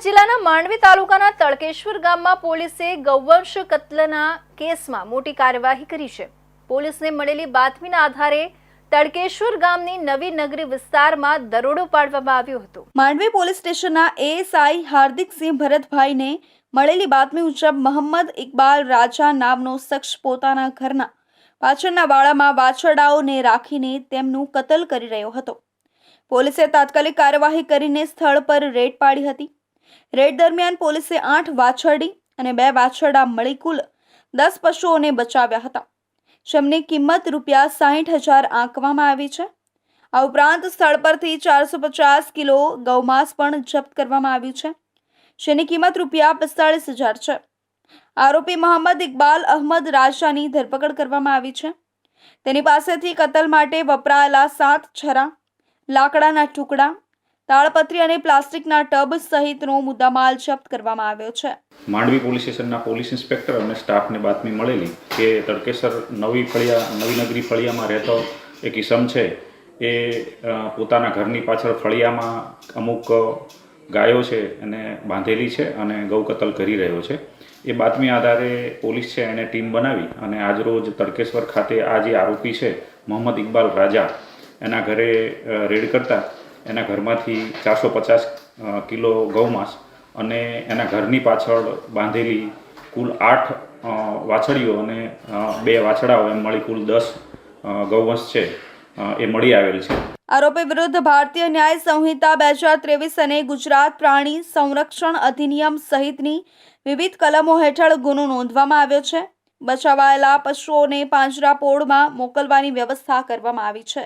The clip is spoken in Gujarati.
જિલ્લાના માંડવી તાલુકાના તળકેશ્વર ગામમાં પોલીસે ગૌવંશ કત્લના કેસમાં મોટી કાર્યવાહી કરી છે. પોલીસને મળેલી બાતમીના આધારે તળકેશ્વર ગામની નવી નગરી વિસ્તારમાં દરોડો પાડવામાં આવ્યો હતો. માંડવી પોલીસ સ્ટેશનના એએસઆઈ હાર્દિકસિંહ ભરતભાઈને મળેલી બાતમી મુજબ મોહમ્મદ ઇકબાલ રાજા નામનો શખ્સ પોતાના ઘરના પાછળના વાડામાં વાછરડાઓને રાખીને તેમનું કતલ કરી રહ્યો હતો. પોલીસે તાત્કાલિક કાર્યવાહી કરીને સ્થળ પર રેડ પાડી હતી. રેડ દરમિયાન પોલીસે આઠ વાછરડી અને બે વાછરડા મળી કુલ દસ પશુઓને બચાવ્યા હતા. જેમની કિંમત રૂપિયા સાહીઠ હજાર આંકવામાં આવી છે. આ ઉપરાંત સ્થળ પરથી ચારસો પચાસ કિલો ગૌમાંસ પણ જપ્ત કરવામાં આવ્યું છે. જેની કિંમત રૂપિયા પિસ્તાળીસ હજાર છે. આરોપી મોહમ્મદ ઇકબાલ અહમદ રાજાની ધરપકડ કરવામાં આવી છે. તેની પાસેથી કતલ માટે વપરાયેલા સાત છરા, લાકડાના ટુકડા તાળપત્રી અને પ્લાસ્ટિકના ટબ સહિતનો મુદ્દામાલ જપ્ત કરવામાં આવ્યો છે. માંડવી પોલીસ સ્ટેશનના પોલીસ ઇન્સ્પેક્ટર અને સ્ટાફને બાતમી મળેલી કે તડકેસર નવી ફળિયા, નવી નગરી ફળિયામાં રહેતો એક ઈસમ છે. એ પોતાના ઘરની પાછળ ફળિયામાં અમુક ગાયો છે એને બાંધેલી છે અને ગૌ કતલ કરી રહ્યો છે. એ બાતમી આધારે પોલીસ છે એણે ટીમ બનાવી અને આજરોજ તડકેશ્વર ખાતે આ જે આરોપી છે, મોહમ્મદ ઇકબાલ રાજા, એના ઘરે રેડ કરતા એના ઘરમાંથી ચારસો પચાસ કિલો ગૌમાંસ અને એના ઘરની પાછળ બાંધેલી કુલ આઠ વાછડીઓ અને બે વાછડાઓ, એમ મળી કુલ દસ ગૌવંશ છે એ મળી આવેલ છે. આરોપી વિરુદ્ધ ભારતીય ન્યાય સંહિતા બે હજાર ત્રેવીસ અને ગુજરાત પ્રાણી સંરક્ષણ અધિનિયમ સહિતની વિવિધ કલમો હેઠળ ગુનો નોંધવામાં આવ્યો છે. બચાવાયેલા પશુઓને પાંજરાપોળમાં મોકલવાની વ્યવસ્થા કરવામાં આવી છે.